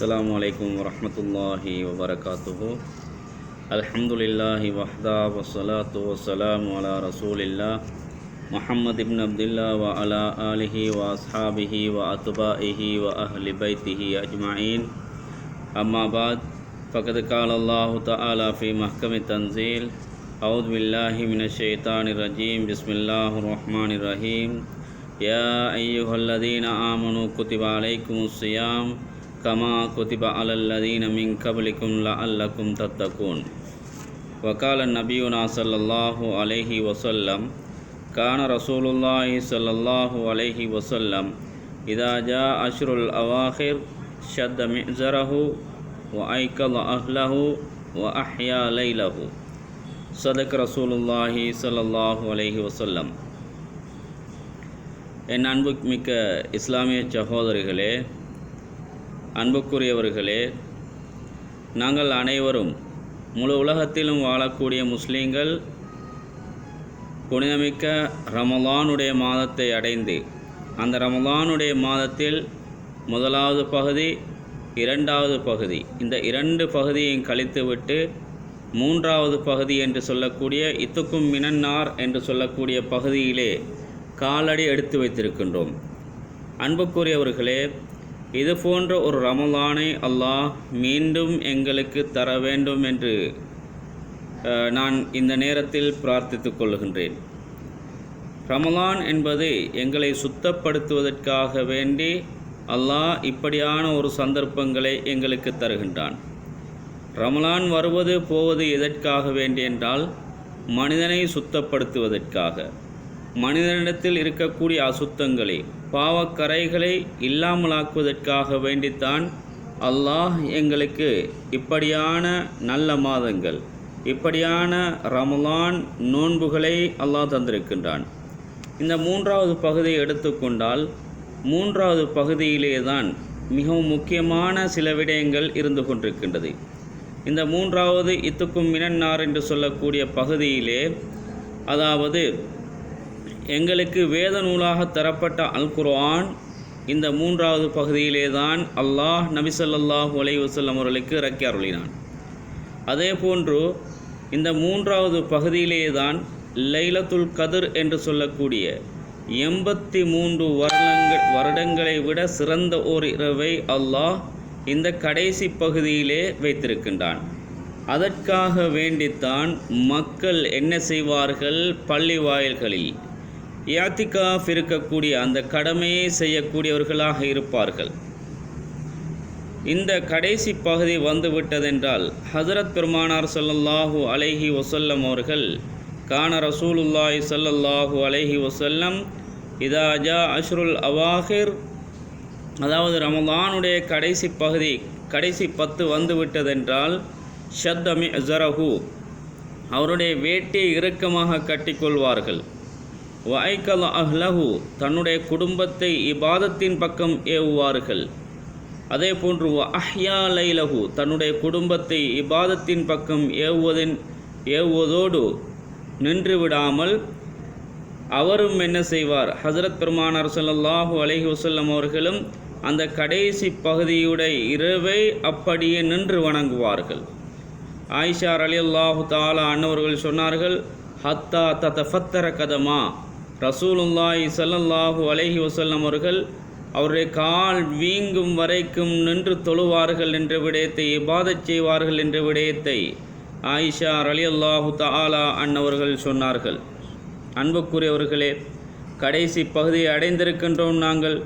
السلام عليكم ورحمة الله وبركاته. الحمد لله وحده والصلاة والسلام على رسول الله محمد بن عبد الله وعلى آله وأصحابه وأتباعه وأهل بيته أجمعين. أما بعد فقد قال الله تعالى في محكم التنزيل أعوذ بالله من الشيطان الرجيم بسم الله الرحمن الرحيم. يا أيها الذين آمنوا كتب عليكم الصيام كما كتب على الذين من قبلكم لعلكم تتقون وقال النبينا صلى الله عليه وسلم كان رسول الله صلى الله عليه وسلم إذا جاء أشر الأواخر شد مئزره وأيقظ أهله وأحيا ليله صدق رسول الله صلى الله عليه وسلم என் அன்புமிக்க இஸ்லாமிய சகோதரிகளே அன்புக்குரியவர்களே நாங்கள் அனைவரும் முழு உலகத்திலும் வாழக்கூடிய முஸ்லீம்கள் புனிதமிக்க ரமலானுடைய மாதத்தை அடைந்து அந்த ரமலானுடைய மாதத்தில் முதலாவது பகுதி இரண்டாவது பகுதி இந்த இரண்டு பகுதியையும் கழித்துவிட்டு மூன்றாவது பகுதி என்று சொல்லக்கூடிய இத்துக்கும் மினன்னார் என்று சொல்லக்கூடிய பகுதியிலே காலடி எடுத்து வைத்திருக்கின்றோம். அன்புக்குரியவர்களே இது போன்ற ஒரு ரமலானை அல்லாஹ் மீண்டும் எங்களுக்கு தர வேண்டும் என்று நான் இந்த நேரத்தில் பிரார்த்தித்து கொள்கின்றேன். ரமலான் என்பது எங்களை சுத்தப்படுத்துவதற்காக வேண்டி அல்லாஹ் இப்படியான ஒரு சந்தர்ப்பங்களை எங்களுக்கு தருகின்றான். ரமலான் வருவது போவது எதற்காக வேண்டி என்றால் மனிதனை சுத்தப்படுத்துவதற்காக. மனிதனிடத்தில் இருக்கக்கூடிய அசுத்தங்களை பாவக்கரைகளை இல்லாமலாக்குவதற்காக வேண்டித்தான் அல்லாஹ் எங்களுக்கு இப்படியான நல்ல மாதங்கள் இப்படியான ரமலான் நோன்புகளை அல்லாஹ் தந்திருக்கின்றான். இந்த மூன்றாவது பகுதியை எடுத்துக்கொண்டால் மூன்றாவது பகுதியிலே தான் மிகவும் முக்கியமான சில விடயங்கள் இருந்து கொண்டிருக்கின்றது. இந்த மூன்றாவது இத்துக்கும் மினன்னார் என்று சொல்லக்கூடிய பகுதியிலே அதாவது எங்களுக்கு வேத நூலாக தரப்பட்ட அல் குர்ஆன் இந்த மூன்றாவது பகுதியிலே தான் அல்லாஹ் நபிசல்லாஹ் ஒலை வசல்லம் அவர்களுக்கு இறக்கி அருளினான். அதே போன்று இந்த மூன்றாவது பகுதியிலே தான் லைலத்துல் கதிர் என்று சொல்லக்கூடிய எண்பத்தி மூன்று வருடங்கள் வருடங்களை விட சிறந்த ஓர் இரவை அல்லாஹ் இந்த கடைசி பகுதியிலே வைத்திருக்கின்றான். அதற்காக வேண்டித்தான் மக்கள் என்ன செய்வார்கள்? பள்ளி வாயில்களில் யாத்திகாஃப் இருக்கக்கூடிய அந்த கடமையை செய்யக்கூடியவர்களாக இருப்பார்கள். இந்த கடைசி பகுதி வந்துவிட்டதென்றால் ஹஜரத் பெருமானார் ஸல்லல்லாஹு அலைஹி வசல்லம் அவர்கள் கான ரசூலுல்லாய் ஸல்லல்லாஹு அலைஹி வசல்லம் இதாஜா அஷ்ருல் அவாஹிர் அதாவது ரமதானுடைய கடைசி பகுதி கடைசி பத்து வந்துவிட்டதென்றால் ஷத்தமி ஜரஹு அவருடைய வேட்டியை இறுக்கமாக கட்டிக்கொள்வார்கள். வாய்க்கல் அஹ்லஹு தன்னுடைய குடும்பத்தை இபாதத்தின் பக்கம் ஏவுவார்கள். அதே போன்று அஹ்யா லைலஹு தன்னுடைய குடும்பத்தை இபாதத்தின் பக்கம் ஏவுவதின் ஏவுவதோடு நின்று விடாமல் அவரும் என்ன செய்வார்? ஹசரத் பெருமானார் சொல்லல்லாஹு அலஹி வசல்லம் அவர்களும் அந்த கடைசி பகுதியுடைய இரவை அப்படியே நின்று வணங்குவார்கள். ஆயிஷார் அலி அல்லாஹு தாலா அன்னவர்கள் சொன்னார்கள் ஹத்தா தத்தஃபத்தர கதமா ரசூலுல்லாய் சல்லல்லாஹு அலஹி வசல்லம் அவர்கள் அவருடைய கால் வீங்கும் வரைக்கும் நின்று தொழுவார்கள் என்ற விடயத்தை இபாதச் செய்வார்கள் என்ற விடயத்தை ஆயிஷா ரலியல்லாஹு தாலா அன்னவர்கள் சொன்னார்கள். அன்புக்குரியவர்களே கடைசி பகுதியை அடைந்திருக்கின்றோம் நாங்கள்.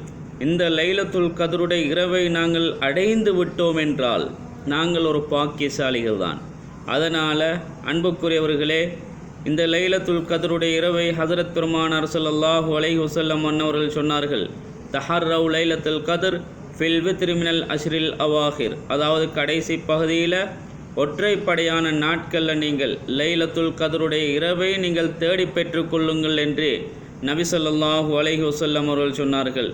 இந்த லைலத்துல் கதருடைய இரவை நாங்கள் அடைந்து விட்டோம் என்றால் நாங்கள் ஒரு பாக்கியசாலிகள் தான் அதனால் அன்புக்குரியவர்களே இந்த லைலத்துல் கதருடைய இரவை ஹசரத் பெருமானார் ஸல்லல்லாஹு அலை வஸல்லம் அன்னவர்கள் சொன்னார்கள் தஹர்ரவ் லைலத்துல் கதர் ஃபில்வி திருமினல் அஷ்ரில் அவாஹிர். அதாவது கடைசி பகுதியில் ஒற்றைப்படையான நாட்களில் நீங்கள் லைலத்துல் கதருடைய இரவை நீங்கள் தேடி பெற்றுக்கொள்ளுங்கள் என்று நபி ஸல்லல்லாஹு அலைஹி வஸல்லம் அவர்கள் சொன்னார்கள்.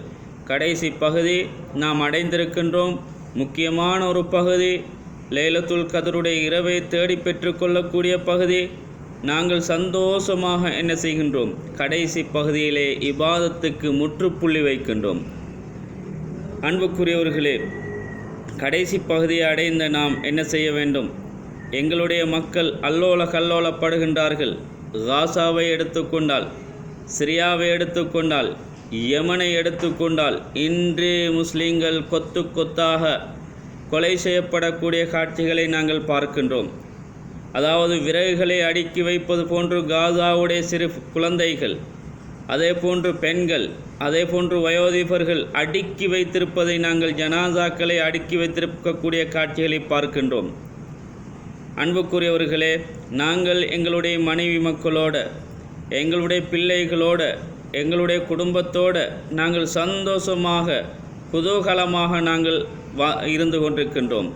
கடைசி பகுதி நாம் அடைந்திருக்கின்றோம். முக்கியமான ஒரு பகுதி லைலத்துல் கதருடைய இரவை தேடி பெற்றுக்கொள்ளக்கூடிய பகுதி நாங்கள் சந்தோஷமாக என்ன செய்கின்றோம்? கடைசி பகுதியிலே இபாதத்துக்கு முற்றுப்புள்ளி வைக்கின்றோம். அன்புக்குரியவர்களே கடைசி பகுதியை அடைந்த நாம் என்ன செய்ய வேண்டும்? எங்களுடைய மக்கள் அல்லோல கல்லோலப்படுகின்றார்கள். காசாவை எடுத்துக்கொண்டால் சிரியாவை எடுத்துக்கொண்டால் யமனை எடுத்துக்கொண்டால் இன்று முஸ்லீம்கள் கொத்து கொத்தாக கொலை செய்யப்படக்கூடிய காட்சிகளை நாங்கள் பார்க்கின்றோம். அதாவது விறகுகளை அடுக்கி வைப்பது போன்று காசாவுடைய சிறு குழந்தைகள் அதே போன்று பெண்கள் அதே போன்று வயோதிபர்கள் அடுக்கி வைத்திருப்பதை நாங்கள் ஜனாசாக்களை அடுக்கி வைத்திருக்கக்கூடிய காட்சிகளை பார்க்கின்றோம். அன்புக்குரியவர்களே நாங்கள் எங்களுடைய மனைவி மக்களோட எங்களுடைய பிள்ளைகளோட எங்களுடைய குடும்பத்தோட நாங்கள் சந்தோஷமாக குதூகலமாக நாங்கள் வா இருந்து கொண்டிருக்கின்றோம்.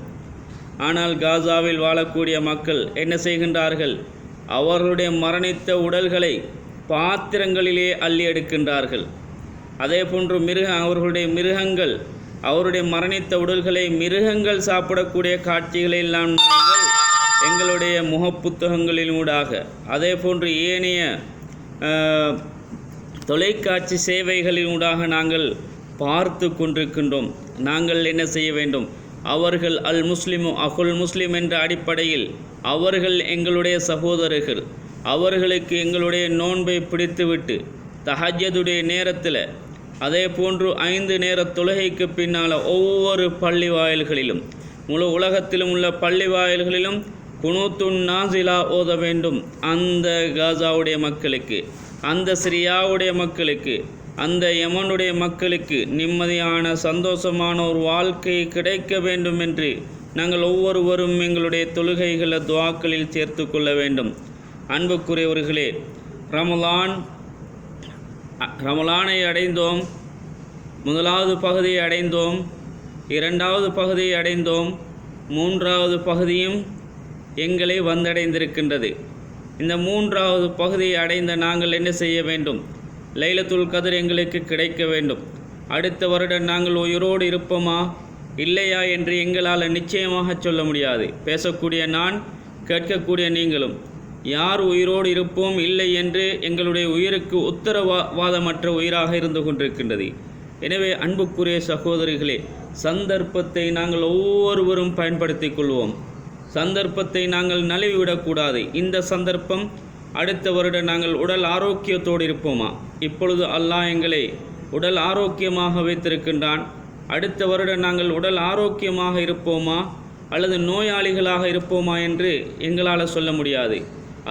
ஆனால் காசாவில் வாழக்கூடிய மக்கள் என்ன செய்கின்றார்கள்? அவர்களுடைய மரணித்த உடல்களை பாத்திரங்களிலே அள்ளி எடுக்கின்றார்கள். அதே போன்று மிருக அவர்களுடைய மிருகங்கள் அவருடைய மரணித்த உடல்களை மிருகங்கள் சாப்பிடக்கூடிய காட்சிகளை எல்லாம் நாங்கள் எங்களுடைய முகப்புத்தகங்களினூடாக அதே போன்று ஏனைய தொலைக்காட்சி தொலைக்காட்சி சேவைகளினூடாக நாங்கள் பார்த்து கொண்டிருக்கின்றோம். நாங்கள் என்ன செய்ய வேண்டும்? அவர்கள் அல் முஸ்லிமு அகுல் முஸ்லிம் என்ற அடிப்படையில் அவர்கள் எங்களுடைய சகோதரர்கள். அவர்களுக்கு எங்களுடைய நோன்பை பிடித்துவிட்டு தஹஜதுடைய நேரத்தில் அதே போன்று ஐந்து நேர தொழுகைக்கு பின்னால் ஒவ்வொரு பள்ளி வாயில்களிலும் முழு உலகத்திலும் உள்ள பள்ளி வாயில்களிலும் குனூத்துன் நாசிலா ஓத வேண்டும். அந்த காசாவுடைய மக்களுக்கு அந்த சிரியாவுடைய மக்களுக்கு அந்த யமனுடைய மக்களுக்கு நிம்மதியான சந்தோஷமான ஒரு வாழ்க்கை கிடைக்க வேண்டும் என்று நாங்கள் ஒவ்வொருவரும் எங்களுடைய தொழுகைகளை துவாக்களில் சேர்த்து கொள்ள வேண்டும். அன்புக்குரியவர்களே ரமலான் ரமலானை அடைந்தோம் முதலாவது பகுதியை அடைந்தோம் இரண்டாவது பகுதியை அடைந்தோம் மூன்றாவது பகுதியும் எங்களை வந்தடைந்திருக்கின்றது. இந்த மூன்றாவது பகுதியை அடைந்த நாங்கள் என்ன செய்ய வேண்டும்? லைலத்துல் கதிர் எங்களுக்கு கிடைக்க வேண்டும். அடுத்த வருடம் நாங்கள் உயிரோடு இருப்போமா? இல்லையா என்று எங்களால் நிச்சயமாக சொல்ல முடியாது. பேசக்கூடிய நான் கேட்கக்கூடிய நீங்களும். யார் உயிரோடு இருப்போம்? இல்லை என்று எங்களுடைய உயிருக்கு உத்தரவாதமற்ற உயிராக இருந்து கொண்டிருக்கின்றது. எனவே அன்புக்குரிய சகோதரிகளே சந்தர்ப்பத்தை நாங்கள் ஒவ்வொருவரும் பயன்படுத்திக் கொள்வோம். சந்தர்ப்பத்தை நாங்கள் நழுவிவிடக்கூடாது இந்த சந்தர்ப்பம் அடுத்த வருடம் நாங்கள் உடல் ஆரோக்கியத்தோடு இருப்போமா? இப்பொழுது அல்லாஹ் எங்களை உடல் ஆரோக்கியமாக வைத்திருக்கின்றான். அடுத்த வருடம் நாங்கள் உடல் ஆரோக்கியமாக இருப்போமா? அல்லது நோயாளிகளாக இருப்போமா என்று எங்களால் சொல்ல முடியாது.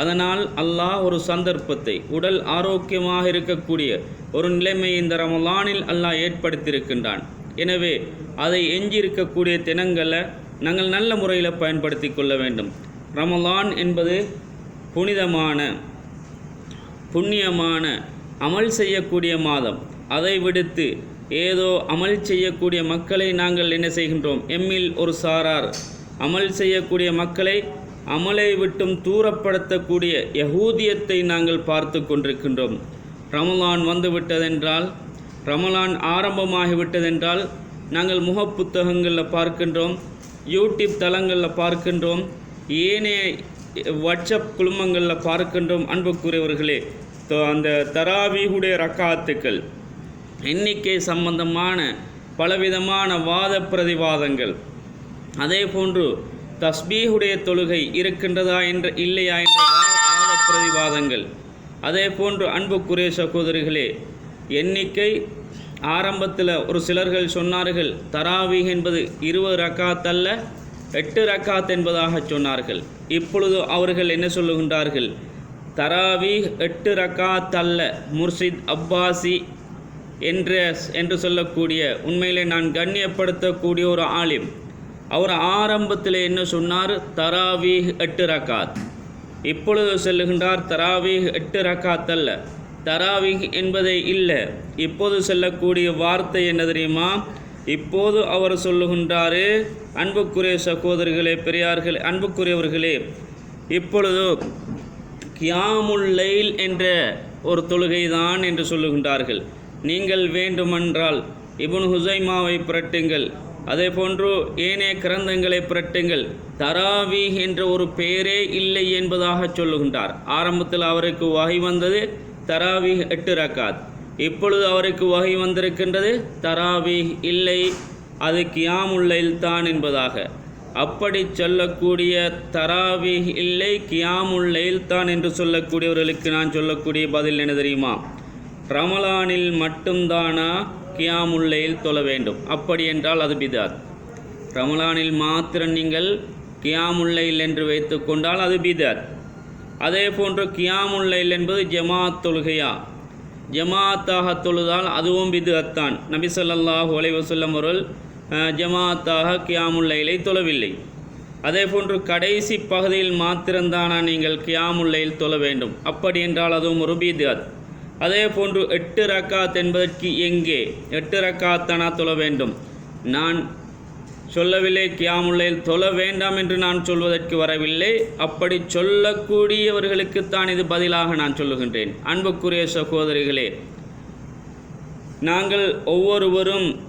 அதனால் அல்லாஹ் ஒரு சந்தர்ப்பத்தை உடல் ஆரோக்கியமாக இருக்கக்கூடிய ஒரு நிலைமை இந்த ரமலானில் அல்லாஹ் ஏற்படுத்தியிருக்கின்றான். எனவே அதை எஞ்சியிருக்கக்கூடிய தினங்களை நாங்கள் நல்ல முறையில் பயன்படுத்தி கொள்ள வேண்டும். ரமலான் என்பது புனிதமான புண்ணியமான அமல் செய்யக்கூடிய மாதம். அதை விடுத்து ஏதோ அமல் செய்யக்கூடிய மக்களை நாங்கள் என்ன செய்கின்றோம்? எம்மில் ஒரு சாரார். அமல் செய்யக்கூடிய மக்களை அமலை விட்டும் தூரப்படுத்தக்கூடிய யகூதியத்தை நாங்கள் பார்த்து கொண்டிருக்கின்றோம். ரமலான் வந்துவிட்டதென்றால் ரமலான் ஆரம்பமாகிவிட்டதென்றால் நாங்கள் முகப்புத்தகங்களில் பார்க்கின்றோம் யூடியூப் தளங்களில் பார்க்கின்றோம். ஏனைய வாட்ஸ்அப் குழுமங்களில் பார்க்கின்றோம். அன்புக்குரியவர்களே தோ- அந்த தராவீகுடைய ரக்காத்துக்கள் எண்ணிக்கை சம்பந்தமான பலவிதமான வாத பிரதிவாதங்கள் அதே போன்று தஸ்பீஹுடைய தொழுகை இருக்கின்றதா என்ற இல்லையா என்ற வாத பிரதிவாதங்கள் அதே போன்று அன்புக்குரிய சகோதரிகளே எண்ணிக்கை ஆரம்பத்தில் ஒரு சிலர்கள் சொன்னார்கள் தராவீஹ் என்பது இருபது ரக்காத்தல்ல எட்டு ரக்காத் என்பதாக சொன்னார்கள். இப்பொழுது அவர்கள் என்ன சொல்லுகின்றார்கள்? தராவி எட்டு ரக்காத் அல்ல முர்ஷித் அப்பாசி என்ற என்று சொல்லக்கூடிய உண்மையிலே நான் கண்ணியப்படுத்தக்கூடிய ஒரு ஆலிம். அவர் ஆரம்பத்தில் என்ன சொன்னார்? தராவி எட்டு ரக்காத். இப்பொழுது சொல்லுகின்றார் தராவி எட்டு ரக்காத் அல்ல. தராவீஹ் என்பதே இல்லை. இப்போது சொல்லக்கூடிய வார்த்தை என்ன தெரியுமா? இப்போது அவர் சொல்லுகின்றாரு அன்புக்குரிய சகோதரிகளே பெரியார்களே அன்புக்குரியவர்களே இப்பொழுது கியாமுல்லைல் என்ற ஒரு தொழுகைதான் என்று சொல்லுகின்றார்கள். நீங்கள் வேண்டுமென்றால் இபுன் ஹுசைமாவை புரட்டுங்கள் அதே போன்று ஏனைய கிரந்தங்களை புரட்டுங்கள். தராவி என்ற ஒரு பெயரே இல்லை என்பதாக சொல்லுகின்றார். ஆரம்பத்தில் அவருக்கு வகை வந்தது தராவி எட்டு ரக்காத். இப்பொழுது அவருக்கு வகை வந்திருக்கின்றது தராவி இல்லை அது கியாமுல்லைல் தான் என்பதாக. அப்படி சொல்லக்கூடிய தராவி இல்லை கியாமுல்லைல் தான் என்று சொல்லக்கூடியவர்களுக்கு நான் சொல்லக்கூடிய பதில் என்ன தெரியுமா? ரமலானில் மட்டும்தானா கியாமுல்லைல் தொழ வேண்டும்? அப்படி என்றால் அது பிதாத். ரமலானில் மாத்திரம் நீங்கள் கியாமுல்லைல் என்று வைத்து கொண்டால் அது பிதாத். அதே போன்று கியாமுல்லைல் என்பது ஜமாத் தொழுகையா ஜமாத்தாக தொழுதால் அதுவும் பிதுஅத்தான் நபி ஸல்லல்லாஹு அலைஹி வஸல்லம் அவர்கள் ஜமாத்தாக கியாமுல்லைலை தொழவில்லை. அதே போன்று கடைசி பகுதியில் மாத்திரம்தானா நீங்கள் கியாமுல்லையில் தொழ வேண்டும். அப்படி என்றால் அதுவும் ஒரு பிதுஅத் அதே போன்று எட்டு ரக்காத் என்பதற்கு எங்கே எட்டு ரக்காத்தானா தொழ வேண்டும். நான் சொல்லவில்லை கியாமுல்லையில் தொழ வேண்டாம் என்று நான் சொல்வதற்கு வரவில்லை. அப்படி சொல்லக்கூடியவர்களுக்குத்தான் இது பதிலாக நான் சொல்லுகின்றேன். அன்புக்குரிய சகோதரிகளே நாங்கள் ஒவ்வொருவரும்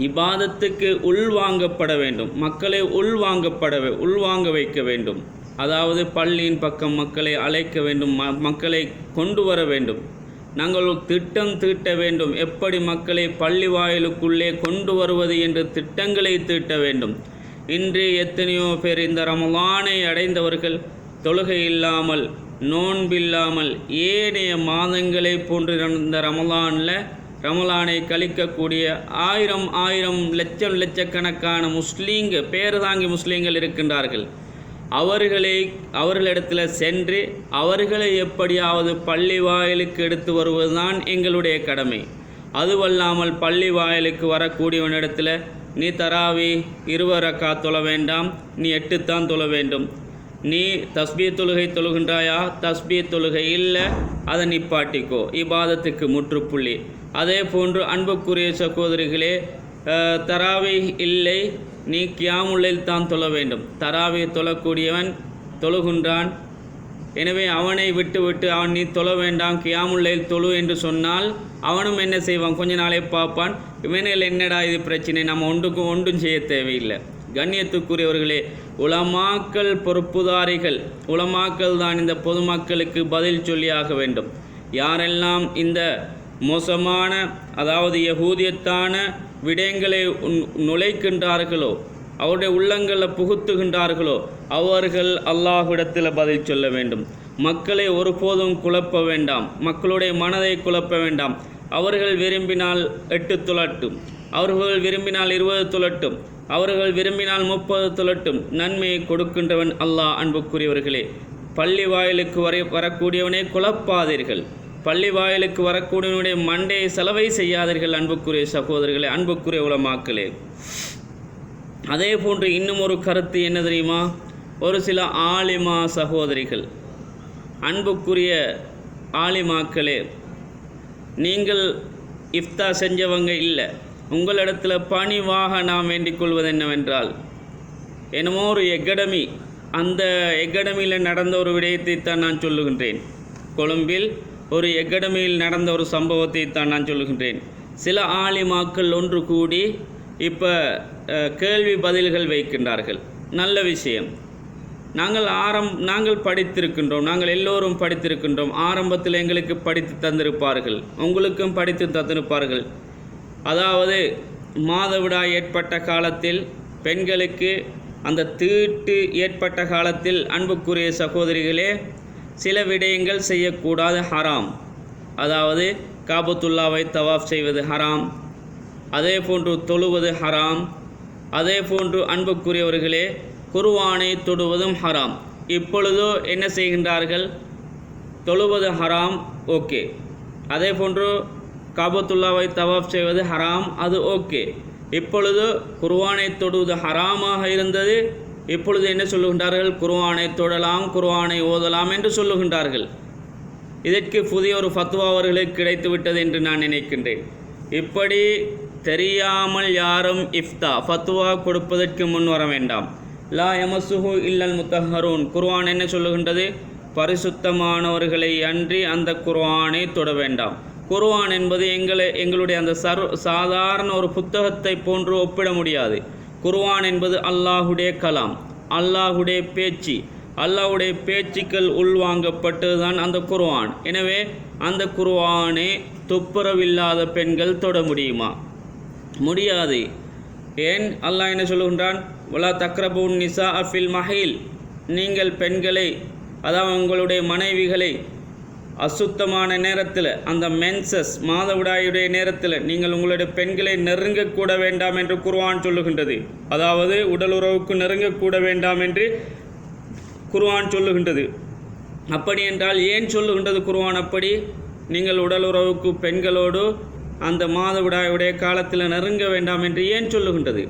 இபாதத்துக்கு உள்வாங்கப்பட வேண்டும். மக்களை உள்வாங்கப்பட வே- உள்வாங்க வைக்க வேண்டும். அதாவது பள்ளியின் பக்கம் மக்களை அழைக்க வேண்டும். ம- மக்களை கொண்டு வர வேண்டும். நாங்கள் திட்டம் தீட்ட வேண்டும். எப்படி மக்களை பள்ளி வாயிலுக்குள்ளே கொண்டு வருவது என்று திட்டங்களை தீட்ட வேண்டும். இன்று எத்தனையோ பேர் இந்த ரமலானை அடைந்தவர்கள் தொழுகை இல்லாமல் நோன்பில்லாமல் ஏனைய மாதங்களை போன்று இந்த ரமலானில் ரமலானை கழிக்கக்கூடிய ஆயிரம் ஆயிரம் லட்சம் லட்சக்கணக்கான முஸ்லீங்க பேரதாங்கி முஸ்லீம்கள் இருக்கின்றார்கள். அவர்களை அவர்களிடத்தில் சென்று அவர்களை எப்படியாவது பள்ளி வாயிலுக்கு எடுத்து வருவதுதான் எங்களுடைய கடமை. அதுவல்லாமல் பள்ளி வாயிலுக்கு வரக்கூடியவனிடத்தில் நீ தராவி இருவரக்கா தொழ வேண்டாம் நீ எட்டுத்தான் தொழ வேண்டும். நீ தஸ்பீ தொழுகை தொழுகின்றாயா? தஸ்பீ தொழுகை இல்லை அதை நிப்பாட்டிக்கோ. இபாதத்துக்கு முற்றுப்புள்ளி. அதே போன்று அன்புக்குரிய சகோதரிகளே தராவி இல்லை நீ கியாமுள்ளில் தான் தொழ வேண்டும். தராவை தொழக்கூடியவன் தொழுகின்றான். எனவே அவனை விட்டு விட்டு அவன் நீ தொழ வேண்டாம் கியாமுள்ளையில் தொழு என்று சொன்னால் அவனும் என்ன செய்வான்? கொஞ்ச நாளே பார்ப்பான். இவனில் என்னடா இது பிரச்சனை? நம்ம ஒன்றுக்கும் ஒன்றும் செய்ய தேவையில்லை. கண்ணியத்துக்குரியவர்களே உலமாக்கல் பொறுப்புதாரிகள் உலமாக்கல் தான் இந்த பொதுமக்களுக்கு பதில் சொல்லியாக வேண்டும். யாரெல்லாம் இந்த மோசமான அதாவது யகூதியத்தான விடயங்களை உன்- நுழைக்கின்றார்களோ அவருடைய உள்ளங்களில் புகுத்துகின்றார்களோ அவர்கள் அல்லாஹ்விடத்தில் பதில் சொல்ல வேண்டும். மக்களை ஒருபோதும் குழப்ப வேண்டாம். மக்களுடைய மனதை குழப்ப வேண்டாம். அவர்கள் விரும்பினால் எட்டு துளட்டும் அவர்கள் விரும்பினால் இருபது துளட்டும் அவர்கள் விரும்பினால் முப்பது துளட்டும் நன்மையை கொடுக்கின்றவன் அல்லாஹ் அன்புக்குரியவர்களே. பள்ளி வாயிலுக்கு வரை வரக்கூடியவனை குழப்பாதீர்கள். பள்ளி வாயிலுக்கு வரக்கூடியவனுடைய மண்டையை செலவை செய்யாதீர்கள் அன்புக்குரிய சகோதரர்களே அன்புக்குரிய உலமாக்களே. அதே போன்று இன்னும் ஒரு கருத்து என்ன தெரியுமா? ஒரு சில ஆலிமா சகோதரிகள் அன்புக்குரிய ஆலிமாக்களே நீங்கள் இஃப்தா செஞ்சவங்க இல்லை உங்களிடத்தில் பணிவாக நாம் வேண்டிக் கொள்வது என்னவென்றால் என்னமோ ஒரு எக்கடமி அந்த எக்கடமியில் நடந்த ஒரு விடயத்தை தான் நான் சொல்லுகின்றேன். கொழும்பில் ஒரு எக்கடமியில் நடந்த ஒரு சம்பவத்தை தான் நான் சொல்கின்றேன் சில ஆலிமாக்கள் ஒன்று கூடி இப்போ கேள்வி பதில்கள் வைக்கின்றார்கள். நல்ல விஷயம். நாங்கள் ஆரம் நாங்கள் படித்திருக்கின்றோம். நாங்கள் எல்லோரும் படித்திருக்கின்றோம். ஆரம்பத்தில் எங்களுக்கு படித்து தந்திருப்பார்கள். உங்களுக்கும் படித்து தந்திருப்பார்கள். அதாவது மாதவிடாய் ஏற்பட்ட காலத்தில் பெண்களுக்கு அந்த தீட்டு ஏற்பட்ட காலத்தில் அன்புக்குரிய சகோதரிகளே சில விடயங்கள் செய்யக்கூடாது ஹராம். அதாவது காபத்துல்லாவை தவாஃப் செய்வது ஹராம். அதே போன்று தொழுவது ஹராம். அதே போன்று அன்புக்குரியவர்களே குருவானை தொடுவதும் ஹராம். இப்பொழுதோ என்ன செய்கின்றார்கள்? தொழுவது ஹராம் ஓகே. அதே போன்று காபத்துல்லாவை தவாஃப் செய்வது ஹராம் அது ஓகே. இப்பொழுது குர்வானை தொடுவது ஹராமாக இருந்தது இப்பொழுது என்ன சொல்லுகின்றார்கள்? குர்வானை தொடலாம் குர்வானை ஓதலாம் என்று சொல்லுகின்றார்கள். இதற்கு புதிய ஒரு ஃபத்வா அவர்களுக்கு கிடைத்து விட்டது என்று நான் நினைக்கின்றேன். இப்படி தெரியாமல் யாரும் இஃப்தா ஃபத்வா கொடுப்பதற்கு முன் வர வேண்டாம். லா எமசுஹு இல்லல் முத்தஹரூன் குர்வான் என்ன சொல்லுகின்றது? பரிசுத்தமானவர்களை அன்றி அந்த குர்வானை தொட வேண்டாம். குர்வான் என்பது எங்களை எங்களுடைய அந்த சர்வ சாதாரண ஒரு புத்தகத்தை போன்று ஒப்பிட முடியாது. குர்ஆன் என்பது அல்லாஹுடைய கலாம் அல்லாஹுடைய பேச்சு. அல்லாஹுடைய பேச்சுக்கள் உள்வாங்கப்பட்டதுதான் அந்த குர்ஆன். எனவே அந்த குர்ஆனை துப்புரவில்லாத பெண்கள் தொட முடியுமா? முடியாது. ஏன்? அல்லாஹ் என்ன சொல்லுகின்றான்? வலா தக்ரபூன் நிசா அஃபில் மஹில். நீங்கள் பெண்களை அதாவது உங்களுடைய மனைவிகளை அசுத்தமான நேரத்தில் அந்த மென்சஸ் மாதவிடாயுடைய நேரத்தில் நீங்கள் உங்களுடைய பெண்களை நெருங்கக்கூட வேண்டாம் என்று குருவான் சொல்லுகின்றது. அதாவது உடல் உறவுக்கு நெருங்கக்கூட வேண்டாம் என்று குருவான் சொல்லுகின்றது. அப்படி என்றால் ஏன் சொல்லுகின்றது குருவான் அப்படி? நீங்கள் உடல் உறவுக்கு பெண்களோடு அந்த மாதவிடாயுடைய காலத்தில் நெருங்க வேண்டாம் என்று ஏன் சொல்லுகின்றது?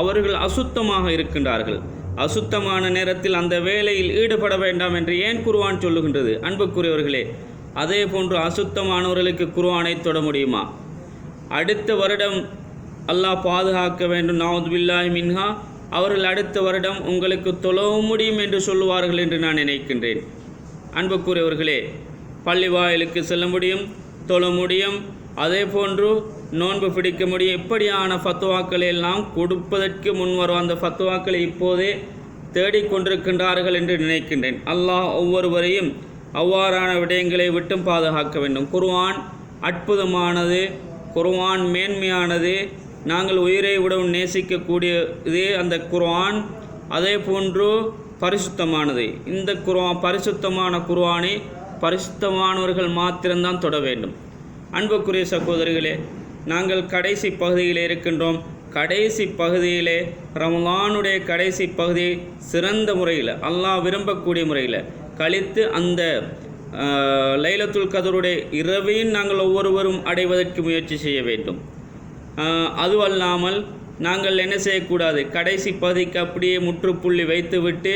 அவர்கள் அசுத்தமாக இருக்கின்றார்கள். அசுத்தமான நேரத்தில் அந்த வேலையில் ஈடுபட வேண்டாம் என்று ஏன் குருவான் சொல்லுகின்றது? அன்புக்குரியவர்களே அதே போன்று அசுத்தமானவர்களுக்கு குர்ஆனை தொட முடியுமா? அடுத்த வருடம் அல்லாஹ் பாதுகாக்க வேண்டும். நாவது பில்லாஹி மின்ஹா. அவர்கள் அடுத்த வருடம் உங்களுக்கு தொழவும் முடியும் என்று சொல்லுவார்கள் என்று நான் நினைக்கின்றேன். அன்புக்குரியவர்களே பள்ளி வாயிலுக்கு செல்ல முடியும் தொழ முடியும். அதே போன்று நோன்பு பிடிக்க முடியும். இப்படியான ஃபத்துவாக்களை எல்லாம் கொடுப்பதற்கு முன்வரும் அந்த ஃபத்துவாக்களை இப்போதே தேடிக்கொண்டிருக்கின்றார்கள் என்று நினைக்கின்றேன். அல்லாஹ் ஒவ்வொருவரையும் அவ்வாறான விடயங்களை விட்டும் பாதுகாக்க வேண்டும். குர்வான் அற்புதமானது குர்வான் மேன்மையானது. நாங்கள் உயிரை விடவும் நேசிக்கக்கூடிய இது அந்த குர்வான் அதே போன்று பரிசுத்தமானது. இந்த குருவான் பரிசுத்தமான குருவானை பரிசுத்தமானவர்கள் மாத்திரம்தான் தொட வேண்டும். அன்புக்குரிய சகோதரிகளே நாங்கள் கடைசி பகுதியில் இருக்கின்றோம். கடைசி பகுதியிலே ரமலானுடைய கடைசி பகுதி சிறந்த முறையில் அல்லாஹ் விரும்பக்கூடிய முறையில் கழித்து அந்த லைலத்துல் கதருடைய இரவையும் நாங்கள் ஒவ்வொருவரும் அடைவதற்கு முயற்சி செய்ய வேண்டும். அதுவல்லாமல் நாங்கள் என்ன செய்யக்கூடாது? கடைசி பகுதிக்கு அப்படியே முற்றுப்புள்ளி வைத்துவிட்டு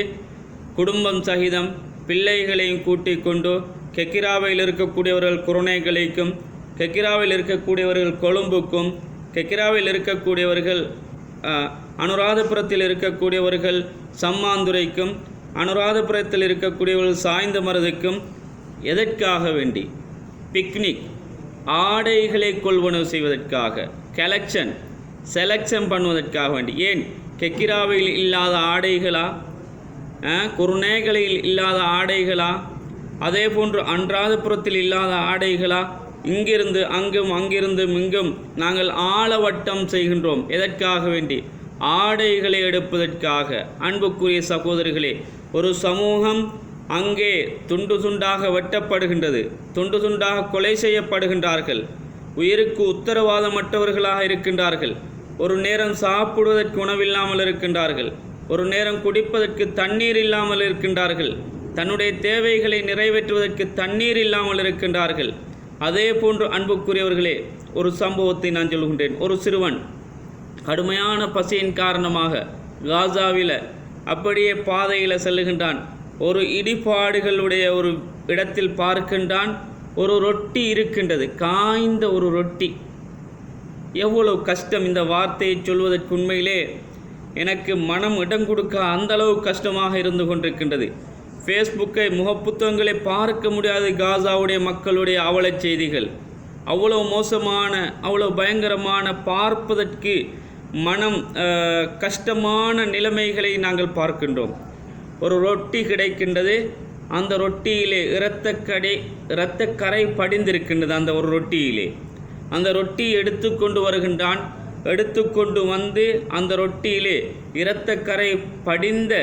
குடும்பம் சகிதம் பிள்ளைகளையும் கூட்டிக் கொண்டு கெக்கிராவில் இருக்கக்கூடியவர்கள் குருணைகளைக்கும் கெக்கிராவில் இருக்கக்கூடியவர்கள் கொழும்புக்கும் கெக்கிராவில் இருக்கக்கூடியவர்கள் அனுராதபுரத்தில் இருக்கக்கூடியவர்கள் சம்மாந்துரைக்கும் அனுராதபுரத்தில் இருக்கக்கூடியவர்கள் சாய்ந்த மருதுக்கும் எதற்காக வேண்டி? பிக்னிக். ஆடைகளை கொள்வனவு செய்வதற்காக. கலெக்ஷன். செலக்ஷன் பண்ணுவதற்காக வேண்டி. ஏன்? கெக்கிராவில் இல்லாத ஆடைகளா? குருநேகலையில் இல்லாத ஆடைகளா? அதே போன்று அன்றாதபுரத்தில் இல்லாத ஆடைகளா? இங்கிருந்து அங்கும் அங்கிருந்தும் இங்கும் நாங்கள் ஆளவட்டம் செய்கின்றோம். எதற்காக வேண்டி? ஆடைகளை எடுப்பதற்காக. அன்புக்குரிய சகோதரிகளே ஒரு சமூகம் அங்கே துண்டு துண்டாக வெட்டப்படுகின்றது. துண்டு துண்டாக கொலை செய்யப்படுகின்றார்கள். உயிருக்கு உத்தரவாதமற்றவர்களாக இருக்கின்றார்கள். ஒரு நேரம் சாப்பிடுவதற்கு உணவில்லாமல் இருக்கின்றார்கள். ஒரு நேரம் குடிப்பதற்கு தண்ணீர் இல்லாமல் இருக்கின்றார்கள். தன்னுடைய தேவைகளை நிறைவேற்றுவதற்கு தண்ணீர் இல்லாமல் இருக்கின்றார்கள். அதே போன்று அன்புக்குரியவர்களே ஒரு சம்பவத்தை நான் சொல்கின்றேன். ஒரு சிறுவன் கடுமையான பசியின் காரணமாக காசாவில் அப்படியே பாதையில் செல்லுகின்றான். ஒரு இடிபாடுகளுடைய ஒரு இடத்தில் பார்க்கின்றான். ஒரு ரொட்டி இருக்கின்றது. காய்ந்த ஒரு ரொட்டி. எவ்வளவு கஷ்டம் இந்த வார்த்தையை சொல்வதற்கு உண்மையிலே. எனக்கு மனம் இடம் கொடுக்க அந்த அளவு கஷ்டமாக இருந்து கொண்டிருக்கின்றது. ஃபேஸ்புக்கை முகப்புத்தகங்களை பார்க்க முடியாத காசாவுடைய மக்களுடைய அவலச் செய்திகள். அவ்வளோ மோசமான அவ்வளோ பயங்கரமான பார்ப்பதற்கு மனம் கஷ்டமான நிலைமைகளை நாங்கள் பார்க்கின்றோம். ஒரு ரொட்டி கிடைக்கின்றது அந்த ரொட்டியிலே இரத்தக்கடை இரத்தக்கரை படிந்திருக்கின்றது அந்த ஒரு ரொட்டியிலே. அந்த ரொட்டி எடுத்துக்கொண்டு வருகின்றான் எடுத்துக்கொண்டு வந்து அந்த ரொட்டியிலே இரத்தக்கரை படிந்த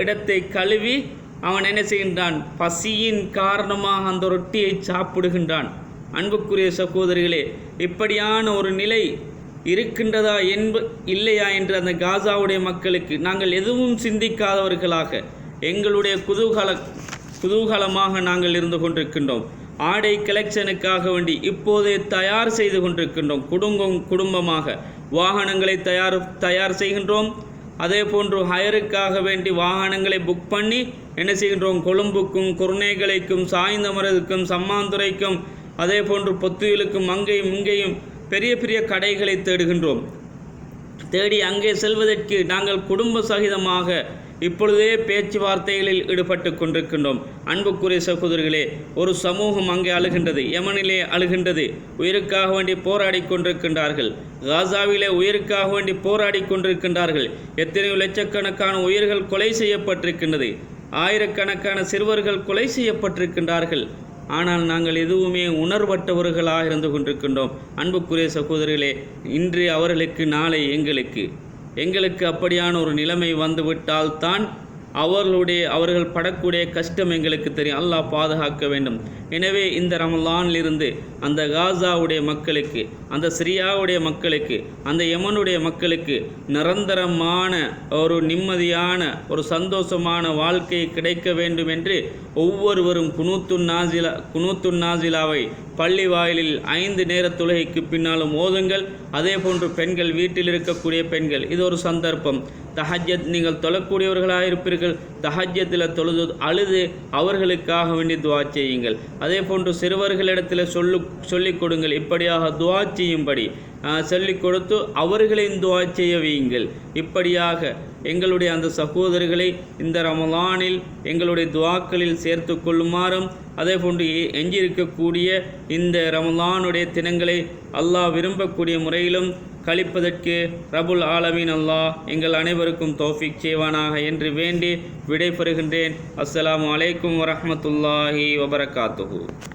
இடத்தை கழுவி அவன் என்ன செய்கின்றான்? பசியின் காரணமாக அந்த ரொட்டியை சாப்பிடுகின்றான். அன்புக்குரிய சகோதரிகளே இப்படியான ஒரு நிலை இருக்கின்றதா என்ப இல்லையா என்று அந்த காசாவுடைய மக்களுக்கு நாங்கள் எதுவும் சிந்திக்காதவர்களாக எங்களுடைய குதூகல குதூகலமாக நாங்கள் இருந்து கொண்டிருக்கின்றோம். ஆடை கலெக்ஷனுக்காக வேண்டி இப்போதே தயார் செய்து கொண்டிருக்கின்றோம். குடும்பம் குடும்பமாக வாகனங்களை தயார் தயார் செய்கின்றோம். அதே போன்று ஹயருக்காக வேண்டி வாகனங்களை புக் பண்ணி என்ன செய்கின்றோம்? கொழும்புக்கும் குருணைகளைக்கும் சாய்ந்தமரதுக்கும் சம்மாந்துறைக்கும் அதே போன்று பொத்துயிலுக்கும் அங்கேயும் இங்கேயும் பெரிய பெரிய கடைகளை தேடுகின்றோம். தேடி அங்கே செல்வதற்கு நாங்கள் குடும்ப சகிதமாக இப்பொழுதே பேச்சுவார்த்தைகளில் ஈடுபட்டு கொண்டிருக்கின்றோம். அன்புக்குரிய சகோதரர்களே ஒரு சமூகம் அங்கே அழுகின்றது யமனிலே அழுகின்றது. உயிருக்காக வேண்டி போராடி கொண்டிருக்கின்றார்கள். காசாவிலே உயிருக்காக வேண்டி போராடி கொண்டிருக்கின்றார்கள். எத்தனையோ லட்சக்கணக்கான உயிர்கள் கொலை செய்யப்பட்டிருக்கின்றது. ஆயிரக்கணக்கான சிறுவர்கள் கொலை செய்யப்பட்டிருக்கின்றார்கள். ஆனால் நாங்கள் எதுவுமே உணர்வற்றவர்களாக இருந்து கொண்டிருக்கின்றோம். அன்புக்குரிய சகோதரிகளே இன்று அவர்களுக்கு நாளை எங்களுக்கு. எங்களுக்கு அப்படியான ஒரு நிலைமை வந்துவிட்டால் தான் அவர்களுடைய அவர்கள் படக்கூடிய கஷ்டம் எங்களுக்கு தெரியும். அல்லாஹ் பாதுகாக்க வேண்டும். எனவே இந்த ரமலானிலிருந்து அந்த காசாவுடைய மக்களுக்கு அந்த சிரியாவுடைய மக்களுக்கு அந்த யமனுடைய மக்களுக்கு நிரந்தரமான ஒரு நிம்மதியான ஒரு சந்தோஷமான வாழ்க்கை கிடைக்க வேண்டும் என்று ஒவ்வொருவரும் குனூத்துன் நாசிலா குனூத்துன் நாசிலாவை பள்ளி வாயிலில் ஐந்து நேர தொழுகைக்கு பின்னாலும் ஓதுங்கள். அதே போன்று பெண்கள் வீட்டில் இருக்கக்கூடிய பெண்கள் இது ஒரு சந்தர்ப்பம். தஹஜத் நீங்கள் தொழக்கூடியவர்களாக இருப்பீர்கள் தஹஜத்தில் தொழுது அழுது அவர்களுக்காக வேண்டி துவா செய்யுங்கள். அதே போன்று சிறுவர்களிடத்தில் சொல்லு சொல்லிக் கொடுங்கள் இப்படியாக துவா செய்யும்படி சொல்லிக் கொடுத்து அவர்களின் துவா செய்ய வையுங்கள். இப்படியாக எங்களுடைய அந்த சகோதரர்களை இந்த ரமலானில் எங்களுடைய துவாக்களில் சேர்த்து கொள்ளுமாறும் அதே போன்று எஞ்சியிருக்கக்கூடிய இந்த ரமலானுடைய தினங்களை அல்லாஹ் விரும்பக்கூடிய முறையிலும் கழிப்பதற்கு ரபுல் ஆலமீன் அல்லாஹ் எங்கள் அனைவருக்கும் தோஃபிக் செய்வானாக என்று வேண்டி விடைபெறுகின்றேன். அஸ்லாம் வலைக்கம் அலைக்கும் வரஹ்மத்துல்லாஹி